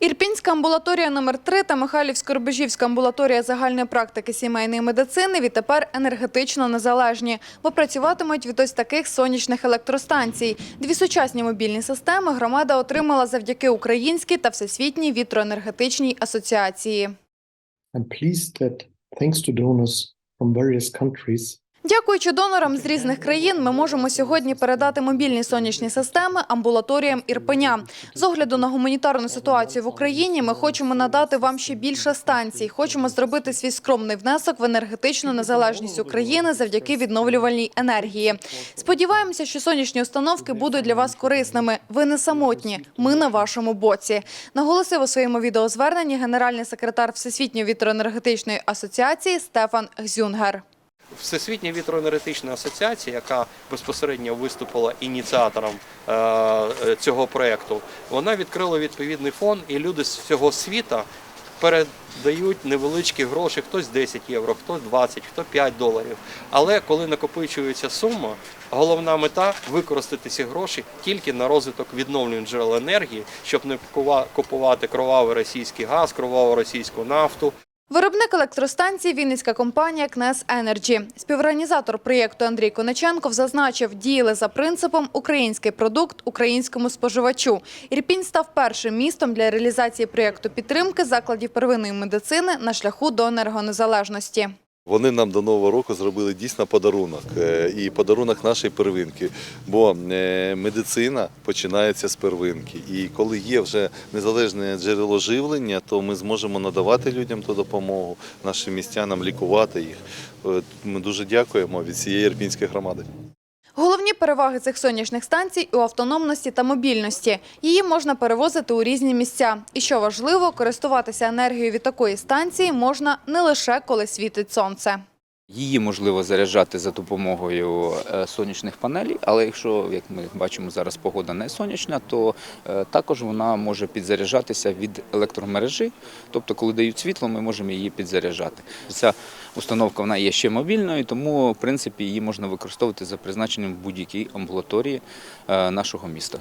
Ірпінська амбулаторія номер 3 та Михайлівсько-Рубежівська амбулаторія загальної практики сімейної медицини відтепер енергетично незалежні, бо працюватимуть від ось таких сонячних електростанцій. Дві сучасні мобільні системи громада отримала завдяки українській та всесвітній вітроенергетичній асоціації. I'm pleased that thanks to donors from various Дякуючи донорам з різних країн, ми можемо сьогодні передати мобільні сонячні системи амбулаторіям Ірпеня. З огляду на гуманітарну ситуацію в Україні, ми хочемо надати вам ще більше станцій. Хочемо зробити свій скромний внесок в енергетичну незалежність України завдяки відновлювальній енергії. Сподіваємося, що сонячні установки будуть для вас корисними. Ви не самотні. Ми на вашому боці. Наголосив у своєму відеозверненні генеральний секретар Всесвітньої вітроенергетичної асоціації Стефан Гзюнгер. Всесвітня вітроенергетична асоціація, яка безпосередньо виступила ініціатором е, цього проєкту, вона відкрила відповідний фонд, і люди з всього світу передають невеличкі гроші, хтось 10 євро, хтось 20, хто 5 доларів. Але коли накопичується сума, головна мета використати ці гроші тільки на розвиток відновлюваних джерел енергії, щоб не купувати кровавий російський газ, кроваву російську нафту. Виробник електростанції Вінницька компанія Кнес Енерджі. Співорганізатор проєкту Андрій Кониченков зазначив, діяли за принципом «Український продукт українському споживачу». Ірпінь став першим містом для реалізації проєкту підтримки закладів первинної медицини на шляху до енергонезалежності. Вони нам до нового року зробили дійсно подарунок е, і подарунок нашої первинки. Бо е, медицина починається з первинки. І коли є вже незалежне джерело живлення, то ми зможемо надавати людям ту допомогу, нашим містянам лікувати їх. Ми дуже дякуємо від цієї ірпінської громади. Переваги цих сонячних станцій у автономності та мобільності. Її можна перевозити у різні місця. І що важливо, користуватися енергією від такої станції можна не лише коли світить сонце. Її можливо заряджати за допомогою е, сонячних панелей, але якщо, як ми бачимо зараз, погода не сонячна, то е, також вона може підзаряджатися від електромережі. Тобто, коли дають світло, ми можемо її підзаряджати. Ця установка вона є ще мобільною, тому в принципі її можна використовувати за призначенням в будь-якій амбулаторії е, нашого міста.